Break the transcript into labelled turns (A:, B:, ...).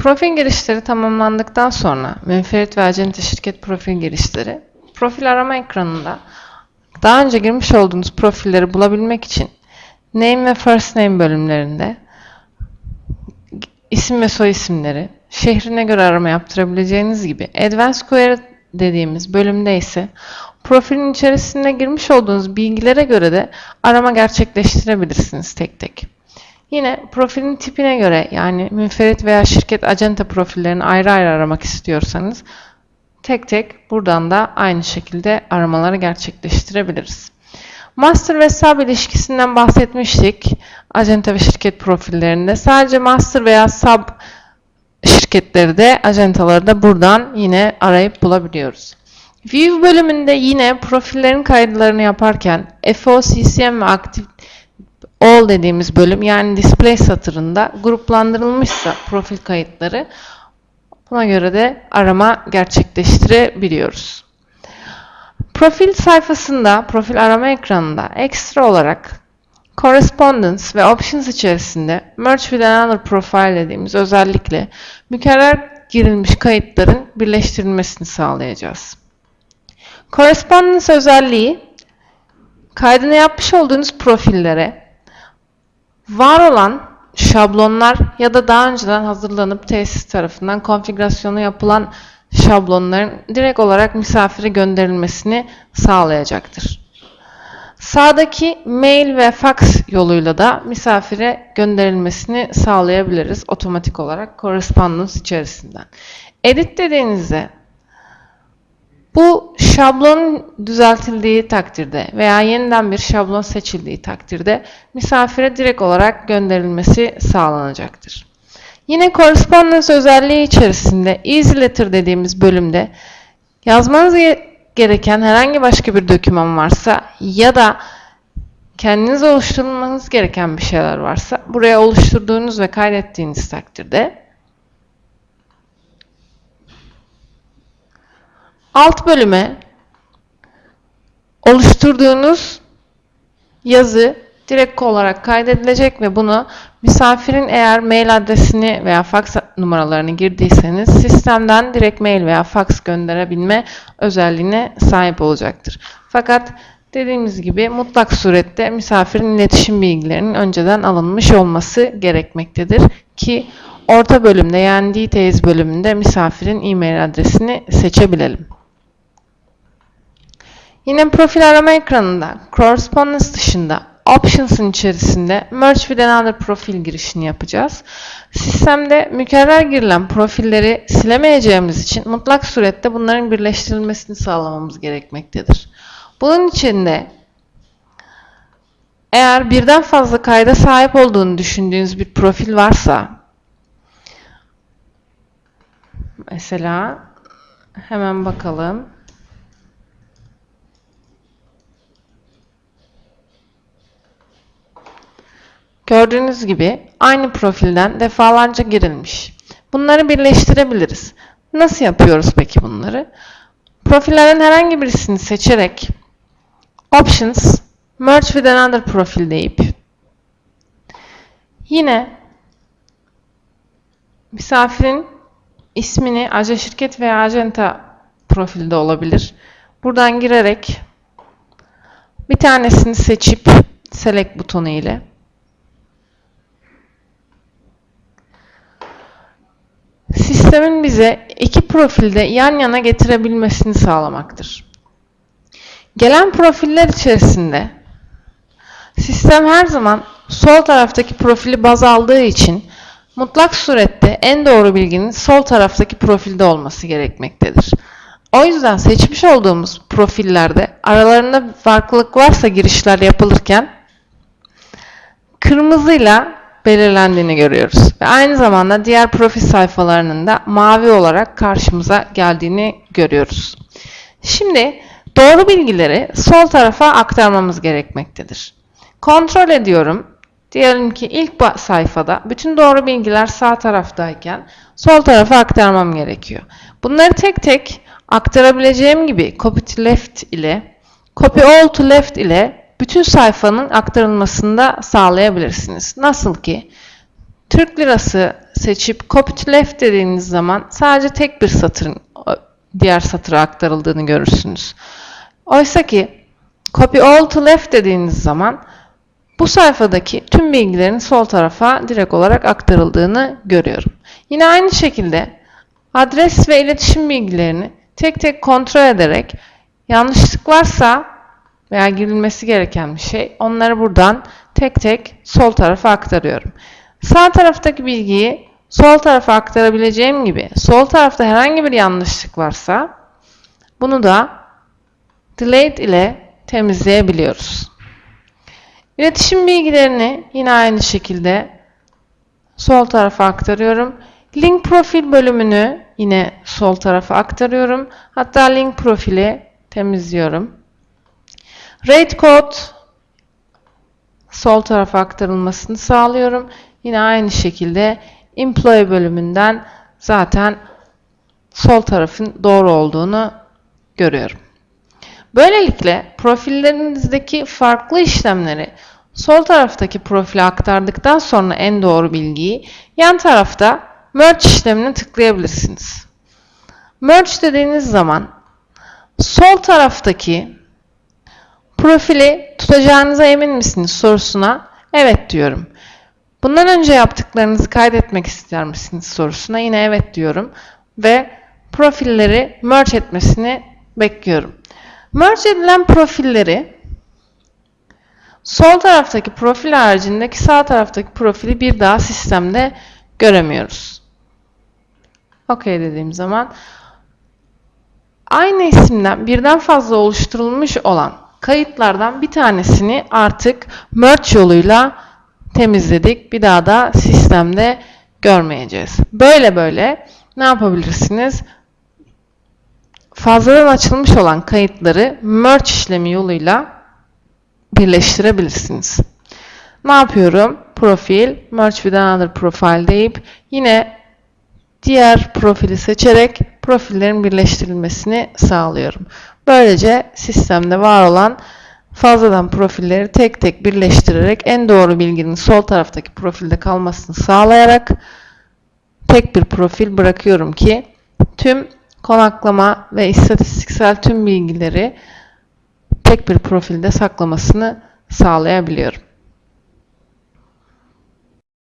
A: Profil girişleri tamamlandıktan sonra Münferit ve Acente şirket profil girişleri profil arama ekranında daha önce girmiş olduğunuz profilleri bulabilmek için Name ve First Name bölümlerinde isim ve soy isimleri, şehrine göre arama yaptırabileceğiniz gibi Advanced Query dediğimiz bölümde ise profilin içerisinde girmiş olduğunuz bilgilere göre de arama gerçekleştirebilirsiniz tek tek. Yine profilin tipine göre yani münferit veya şirket acente profillerini ayrı ayrı aramak istiyorsanız tek tek buradan da aynı şekilde aramaları gerçekleştirebiliriz. Master ve sub ilişkisinden bahsetmiştik. Acente ve şirket profillerinde. Sadece master veya sub şirketleri de acentaları da buradan yine arayıp bulabiliyoruz. View bölümünde yine profillerin kayıtlarını yaparken FO, CCM ve Active All dediğimiz bölüm yani display satırında gruplandırılmışsa profil kayıtları buna göre de arama gerçekleştirebiliyoruz. Profil sayfasında, profil arama ekranında ekstra olarak Correspondence ve Options içerisinde Merge with Another Profile dediğimiz özellikle mükerrer girilmiş kayıtların birleştirilmesini sağlayacağız. Correspondence özelliği kaydını yapmış olduğunuz profillere var olan şablonlar ya da daha önceden hazırlanıp tesis tarafından konfigürasyonu yapılan şablonların direkt olarak misafire gönderilmesini sağlayacaktır. Sağdaki mail ve fax yoluyla da misafire gönderilmesini sağlayabiliriz otomatik olarak correspondence içerisinden. Edit dediğinizde bu şablon düzeltildiği takdirde veya yeniden bir şablon seçildiği takdirde misafire direkt olarak gönderilmesi sağlanacaktır. Yine correspondence özelliği içerisinde easy letter dediğimiz bölümde yazmanız gereken herhangi başka bir doküman varsa ya da kendiniz oluşturmanız gereken bir şeyler varsa buraya oluşturduğunuz ve kaydettiğiniz takdirde alt bölüme oluşturduğunuz yazı direkt olarak kaydedilecek ve bunu misafirin eğer mail adresini veya fax numaralarını girdiyseniz sistemden direkt mail veya fax gönderebilme özelliğine sahip olacaktır. Fakat dediğimiz gibi mutlak surette misafirin iletişim bilgilerinin önceden alınmış olması gerekmektedir ki orta bölümde yani details bölümünde misafirin e-mail adresini seçebilelim. Yine profil arama ekranında correspondence dışında Options'ın içerisinde Merge with Another Profil girişini yapacağız. Sistemde mükerrer girilen profilleri silemeyeceğimiz için mutlak surette bunların birleştirilmesini sağlamamız gerekmektedir. Bunun için de eğer birden fazla kayda sahip olduğunu düşündüğünüz bir profil varsa mesela hemen bakalım. Gördüğünüz gibi aynı profilden defalarca girilmiş. Bunları birleştirebiliriz. Nasıl yapıyoruz peki bunları? Profillerden herhangi birisini seçerek Options, Merge with another profil deyip yine misafirin ismini aja şirket veya ajenta profilde olabilir. Buradan girerek bir tanesini seçip select butonu ile sistemin bize iki profilde yan yana getirebilmesini sağlamaktır. Gelen profiller içerisinde sistem her zaman sol taraftaki profili baz aldığı için mutlak surette en doğru bilginin sol taraftaki profilde olması gerekmektedir. O yüzden seçmiş olduğumuz profillerde aralarında farklılık varsa girişler yapılırken kırmızıyla belirlendiğini görüyoruz. Ve aynı zamanda diğer profil sayfalarının da mavi olarak karşımıza geldiğini görüyoruz. Şimdi doğru bilgileri sol tarafa aktarmamız gerekmektedir. Kontrol ediyorum. Diyelim ki ilk sayfada bütün doğru bilgiler sağ taraftayken sol tarafa aktarmam gerekiyor. Bunları tek tek aktarabileceğim gibi copy to left ile copy all to left ile bütün sayfanın aktarılmasını da sağlayabilirsiniz. Nasıl ki Türk lirası seçip copy to left dediğiniz zaman sadece tek bir satırın diğer satıra aktarıldığını görürsünüz. Oysa ki copy all to left dediğiniz zaman bu sayfadaki tüm bilgilerin sol tarafa direkt olarak aktarıldığını görüyorum. Yine aynı şekilde adres ve iletişim bilgilerini tek tek kontrol ederek yanlışlık varsa veya girilmesi gereken bir şey onları buradan tek tek sol tarafa aktarıyorum. Sağ taraftaki bilgiyi sol tarafa aktarabileceğim gibi sol tarafta herhangi bir yanlışlık varsa bunu da delete ile temizleyebiliyoruz. İletişim bilgilerini yine aynı şekilde sol tarafa aktarıyorum. Link profil bölümünü yine sol tarafa aktarıyorum. Hatta link profili temizliyorum. Rate code sol tarafa aktarılmasını sağlıyorum. Yine aynı şekilde employee bölümünden zaten sol tarafın doğru olduğunu görüyorum. Böylelikle profillerinizdeki farklı işlemleri sol taraftaki profile aktardıktan sonra en doğru bilgiyi yan tarafta merge işlemine tıklayabilirsiniz. Merge dediğiniz zaman sol taraftaki profili tutacağınıza emin misiniz sorusuna evet diyorum. Bundan önce yaptıklarınızı kaydetmek ister misiniz sorusuna yine evet diyorum ve profilleri merge etmesini bekliyorum. Merge edilen profilleri sol taraftaki profil haricindeki sağ taraftaki profili bir daha sistemde göremiyoruz. OK dediğim zaman aynı isimden birden fazla oluşturulmuş olan kayıtlardan bir tanesini artık merge yoluyla temizledik. Bir daha da sistemde görmeyeceğiz. Böyle böyle ne yapabilirsiniz? Fazladan açılmış olan kayıtları merge işlemi yoluyla birleştirebilirsiniz. Ne yapıyorum? Profil, merge with another profile deyip yine diğer profili seçerek profillerin birleştirilmesini sağlıyorum. Böylece sistemde var olan fazladan profilleri tek tek birleştirerek en doğru bilginin sol taraftaki profilde kalmasını sağlayarak tek bir profil bırakıyorum ki tüm konaklama ve istatistiksel tüm bilgileri tek bir profilde saklamasını sağlayabiliyorum.